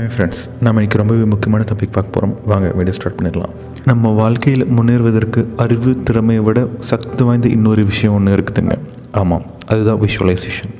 Friends நம்ம இன்றைக்கி ரொம்பவே முக்கியமான டாபிக் பார்க்க போகிறோம் வாங்க வீடியோ ஸ்டார்ட் பண்ணிடலாம். நம்ம வாழ்க்கையில் முன்னேறுவதற்கு அறிவு திறமையை விட சக்தி வாய்ந்த இன்னொரு விஷயம் ஒன்று இருக்குதுங்க. ஆமாம் அதுதான் விஷுவலைசேஷன்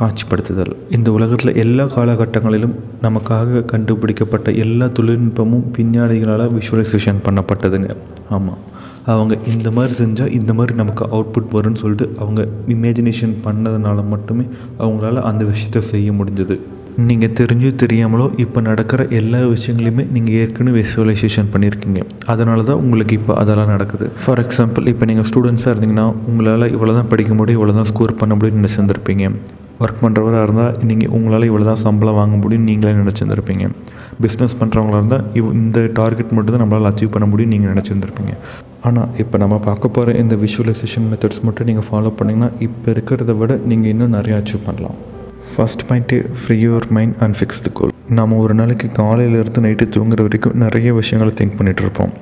காட்சிப்படுத்துதல். இந்த உலகத்தில் எல்லா காலகட்டங்களிலும் நமக்காக கண்டுபிடிக்கப்பட்ட எல்லா தொழில்நுட்பமும் விஞ்ஞானிகளால் விஷுவலைசேஷன் பண்ணப்பட்டதுங்க. ஆமாம் அவங்க இந்த மாதிரி செஞ்சால் இந்த மாதிரி நமக்கு அவுட்புட் வரும்னு சொல்லிட்டு அவங்க இமேஜினேஷன் பண்ணதுனால மட்டுமே அவங்களால அந்த விஷயத்த செய்ய முடிஞ்சது. நீங்கள் தெரிஞ்சோ தெரியாமலோ இப்போ நடக்கிற எல்லா விஷயங்களையுமே நீங்கள் ஏற்கனவே விசுவலைசேஷன் பண்ணியிருக்கீங்க. அதனால தான் உங்களுக்கு இப்போ அதெல்லாம் நடக்குது. ஃபார் எக்ஸாம்பிள் இப்போ நீங்கள் ஸ்டூடெண்ட்ஸாக இருந்தீங்கன்னா உங்களால் இவ்வளோ தான் படிக்க முடியும் இவ்வளோ தான் ஸ்கோர் பண்ண முடியும்னு நினச்சிருந்துருப்பீங்க. ஒர்க் பண்ணுறவராக இருந்தால் நீங்கள் உங்களால் இவ்வளோ தான் சம்பளம் வாங்க முடியும்னு நீங்களே நினச்சிருந்துருப்பீங்க. பிஸ்னஸ் பண்ணுறவங்களா இருந்தால் இவ் இந்த டார்கெட் மட்டும் தான் நம்மளால் அச்சீவ் பண்ண முடியும் நீங்கள் நினச்சிருந்துருப்பீங்க. ஆனால் இப்போ நம்ம பார்க்க போகிற இந்த விஷுவலைசேஷன் மெத்தட்ஸ் மட்டும் நீங்கள் ஃபாலோ பண்ணிங்கன்னா இப்போ இருக்கிறத விட நீங்கள் இன்னும் நிறையா அச்சீவ் பண்ணலாம். First point free your mind and fix the goal நம்ம ஒரு நாளைக்கு காலையிலேருந்து நைட்டு தூங்குற வரைக்கும் நிறைய விஷயங்களை திங்க் பண்ணிகிட்டு இருப்போம்.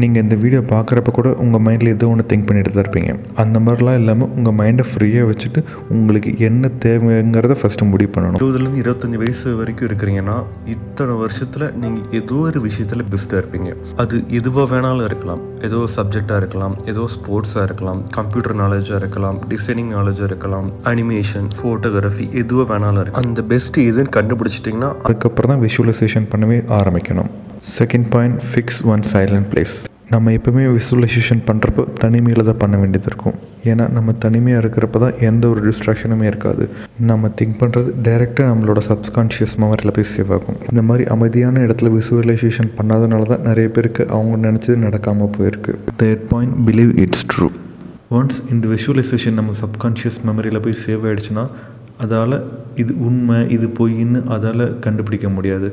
நீங்கள் இந்த வீடியோ பார்க்குறப்ப கூட உங்கள் மைண்டில் ஏதோ ஒன்று திங்க் பண்ணிட்டு தான் இருப்பீங்க. அந்த மாதிரிலாம் இல்லாமல் உங்கள் மைண்டை ஃப்ரீயாக வச்சுட்டு உங்களுக்கு என்ன தேவைங்கிறத ஃபஸ்ட்டு முடிவு பண்ணணும். இருபதுலேருந்து இருபத்தஞ்சி வயசு வரைக்கும் இருக்கிறீங்கன்னா இத்தனை வருஷத்தில் நீங்கள் ஏதோ ஒரு விஷயத்தில் பெஸ்ட்டாக இருப்பீங்க. அது எதுவாக வேணாலும் இருக்கலாம். ஏதோ சப்ஜெக்டாக இருக்கலாம். ஏதோ ஸ்போர்ட்ஸாக இருக்கலாம். கம்ப்யூட்டர் நாலேஜாக இருக்கலாம். டிசைனிங் நாலேஜாக இருக்கலாம். அனிமேஷன் ஃபோட்டோகிராஃபி எதுவாக வேணாலும் இருக்கலாம். அந்த பெஸ்ட் எதுன்னு கண்டுபிடிச்சிட்டிங்கன்னா அதுக்கப்புறம் தான் விஷுவலைசேஷன் பண்ணவே ஆரம்பிக்கணும். Second point fix one silent place நம்ம எப்பவுமே விசுவலைசேஷன் பண்ணுறப்போ தனிமையில் தான் பண்ண வேண்டியது இருக்கும். ஏன்னா நம்ம தனிமையாக இருக்கிறப்ப தான் எந்த ஒரு டிஸ்ட்ராக்ஷனுமே இருக்காது. நம்ம திங்க் பண்ணுறது டைரெக்டாக நம்மளோட சப்ஸ்கான்ஷியஸ் மெமரியில் போய் சேவ் ஆகும். இந்த மாதிரி அமைதியான இடத்துல விசுவலைசேஷன் பண்ணாதனால தான் நிறைய பேருக்கு அவங்க நினச்சது நடக்காமல் போயிருக்கு. Third point believe it's true once இந்த விஷுவலைசேஷன் நம்ம சப்கான்ஷியஸ் மெமரியில் போய் சேவ் ஆகிடுச்சுன்னா அதால் இது உண்மை இது பொய்ன்னு அதால் கண்டுபிடிக்க முடியாது.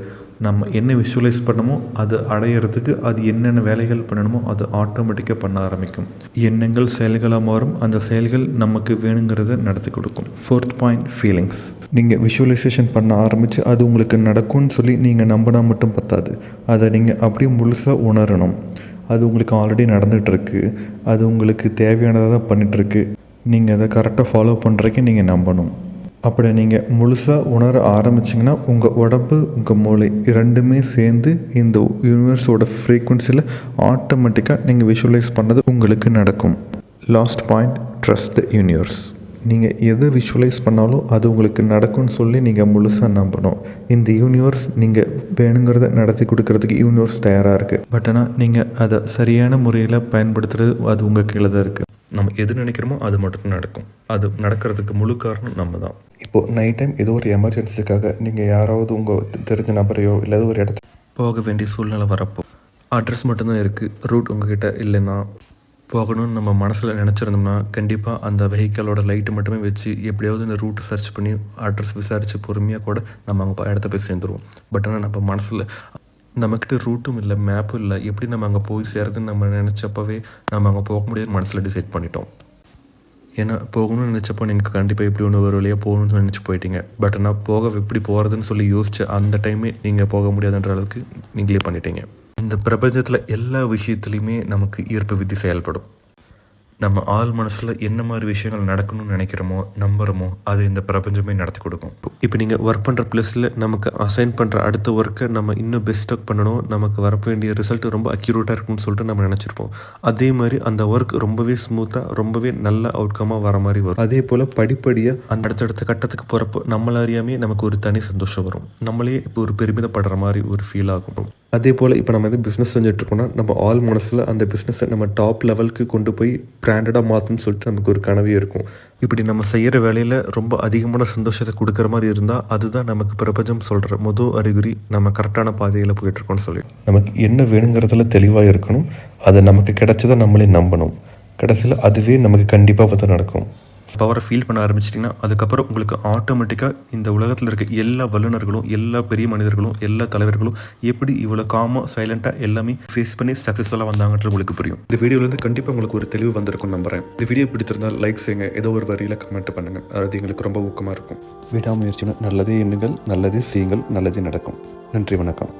நம்ம என்ன விஷுவலைஸ் பண்ணமோ அதை அடையிறதுக்கு அது என்னென்ன வேலைகள் பண்ணணுமோ அது ஆட்டோமேட்டிக்காக பண்ண ஆரம்பிக்கும். எண்ணங்கள் செயல்களாக மாறும். அந்த செயல்கள் நமக்கு வேணுங்கிறத நடத்தி கொடுக்கும். ஃபோர்த் பாயிண்ட் ஃபீலிங்ஸ் நீங்கள் விஷுவலைசேஷன் பண்ண ஆரம்பித்து அது உங்களுக்கு நடக்கும்னு சொல்லி நீங்கள் நம்பினா மட்டும் பத்தாது. அதை நீங்கள் அப்படியே முழுசாக உணரணும். அது உங்களுக்கு ஆல்ரெடி நடந்துகிட்ருக்கு அது உங்களுக்கு தேவையானதாக தான் பண்ணிகிட்ருக்கு நீங்கள் அதை கரெக்டாக ஃபாலோ பண்ணுறதுக்கு நீங்கள் நம்பணும். அப்படி நீங்கள் முழுசாக உணர ஆரம்பிச்சிங்கன்னா உங்கள் உடம்பு உங்கள் மூளை இரண்டுமே சேர்ந்து இந்த யூனிவர்ஸோட ஃப்ரீக்குவன்சியில் ஆட்டோமேட்டிக்காக நீங்கள் விஷுவலைஸ் பண்ணது உங்களுக்கு நடக்கும். Last point trust the universe நீங்கள் எதை விஷுவலைஸ் பண்ணாலும் அது உங்களுக்கு நடக்கும்னு சொல்லி நீங்கள் முழுசாக நம்பணும். இந்த யூனிவர்ஸ் நீங்கள் வேணுங்கிறத நடத்தி கொடுக்கறதுக்கு யூனிவர்ஸ் தயாராக இருக்குது பட் ஆனால் நீங்கள் அதை சரியான முறையில் பயன்படுத்துறது அது உங்கள் கீழே தான் இருக்குது நம்ம எது நினைக்கிறோமோ அது மட்டும் நடக்கும். அது நடக்கிறதுக்கு முழு காரணம் நம்ம தான் இப்போது நைட் டைம் ஏதோ ஒரு எமர்ஜென்சிக்காக நீங்கள் யாராவது உங்கள் தெரிஞ்ச நபரையோ இல்லை ஒரு இடத்துல போக வேண்டிய சூழ்நிலை வரப்போ அட்ரஸ் மட்டும்தான் இருக்குது ரூட் உங்ககிட்ட இல்லைன்னா போகணும்னு நம்ம மனசில் நினச்சிருந்தோம்னா கண்டிப்பாக அந்த வெஹிக்கலோட லைட்டு மட்டுமே வச்சு எப்படியாவது இந்த ரூட் சர்ச் பண்ணி அட்ரஸ் விசாரித்து பொறுமையாக கூட நம்ம அங்கே இடத்த போய் சேர்ந்துருவோம். பட் ஆனால் நம்ம மனசில் நம்மக்கிட்ட ரூட்டும் இல்லை மேப்பும் இல்லை. எப்படி நம்ம அங்கே போய் சேருதுன்னு நம்ம நினச்சப்பவே நம்ம அங்கே போக முடியாதுன்னு மனசில் டிசைட் பண்ணிட்டோம். ஏன்னா போகணும்னு நினச்சப்போ எனக்கு கண்டிப்பாக எப்படி ஒன்று ஒரு வழியாக போகணும்னு நினச்சி போயிட்டீங்க. பட் ஆனால் போக எப்படி போகிறதுன்னு சொல்லி யோசிச்சு அந்த டைமே நீங்கள் போக முடியாதுன்ற அளவுக்கு நீங்களே பண்ணிட்டீங்க. இந்த பிரபஞ்சத்தில் எல்லா விஷயத்துலையுமே நமக்கு ஈர்ப்பு விதி செயல்படும். நம்ம ஆள் மனசில் என்ன மாதிரி விஷயங்கள் நடக்கணும்னு நினைக்கிறோமோ நம்புகிறோமோ அது இந்த பிரபஞ்சமே நடத்தி கொடுக்கும். இப்போ நீங்கள் ஒர்க் பண்ணுற ப்ளஸில் நமக்கு அசைன் பண்ணுற அடுத்த ஒர்க்கை நம்ம இன்னும் பெஸ்ட்டாக பண்ணணும். நமக்கு வர வேண்டிய ரிசல்ட் ரொம்ப அக்யூரேட்டாக இருக்கும்னு சொல்லிட்டு நம்ம நினச்சிருப்போம். அதே மாதிரி அந்த ஒர்க் ரொம்பவே ஸ்மூத்தாக ரொம்பவே நல்ல அவுட்கமாக வர மாதிரி வரும். அதே போல் படிப்படியாக அந்த அடுத்தடுத்த கட்டத்துக்கு போகிறப்போ நம்மள அறியாமே நமக்கு ஒரு தனி சந்தோஷம் வரும். நம்மளே இப்போ ஒரு பெருமிதப்படுற மாதிரி ஒரு ஃபீல் ஆகும். அதே போல் இப்போ நம்ம எது பிஸ்னஸ் செஞ்சுட்ருக்கோம்னா நம்ம ஆல் மனசில் அந்த பிஸ்னஸை நம்ம டாப் லெவலுக்கு கொண்டு போய் பிராண்டடாக மாற்றணும்னு சொல்லிட்டு நமக்கு ஒரு கனவே இருக்கும். இப்படி நம்ம செய்கிற வேலையில் ரொம்ப அதிகமான சந்தோஷத்தை கொடுக்குற மாதிரி இருந்தால் அதுதான் நமக்கு பிரபஞ்சம் சொல்கிற முதல் அறிகுறி நம்ம கரெக்டான பாதையில் போயிட்டுருக்கோம்னு சொல்லி. நமக்கு என்ன வேணுங்கிறதுல தெளிவாக இருக்கணும். அது நமக்கு கிடைச்சதை நம்மளே நம்பணும். கடைசியில் அதுவே நமக்கு கண்டிப்பாக வந்து நடக்கும். பவரை ஃபீல் பண்ண ஆரம்பிச்சிட்டிங்கன்னா அதுக்கப்புறம் உங்களுக்கு ஆட்டோமேட்டிக்காக இந்த உலகத்தில் இருக்க எல்லா வல்லுநர்களும் எல்லா பெரிய மனிதர்களும் எல்லா தலைவர்களும் எப்படி இவ்வளோ காமாக சைலண்ட்டாக எல்லாமே ஃபேஸ் பண்ணி சக்ஸஸ்ஃபுல்லாக வந்தாங்கன்றது உங்களுக்கு புரியும். இந்த வீடியோலேருந்து கண்டிப்பாக உங்களுக்கு ஒரு தெளிவு வந்திருக்கும் நம்புறேன். இந்த வீடியோ பிடிச்சிருந்தால் லைக் செய்யுங்க. ஏதோ ஒரு வரியில் கமெண்ட் பண்ணுங்கள் அது எங்களுக்கு ரொம்ப ஊக்கமாக இருக்கும். விடாமுயற்சியுடன் நல்லதே எண்ணுங்கள் நல்லதே செய்யுங்கள் நல்லதே நடக்கும். நன்றி வணக்கம்.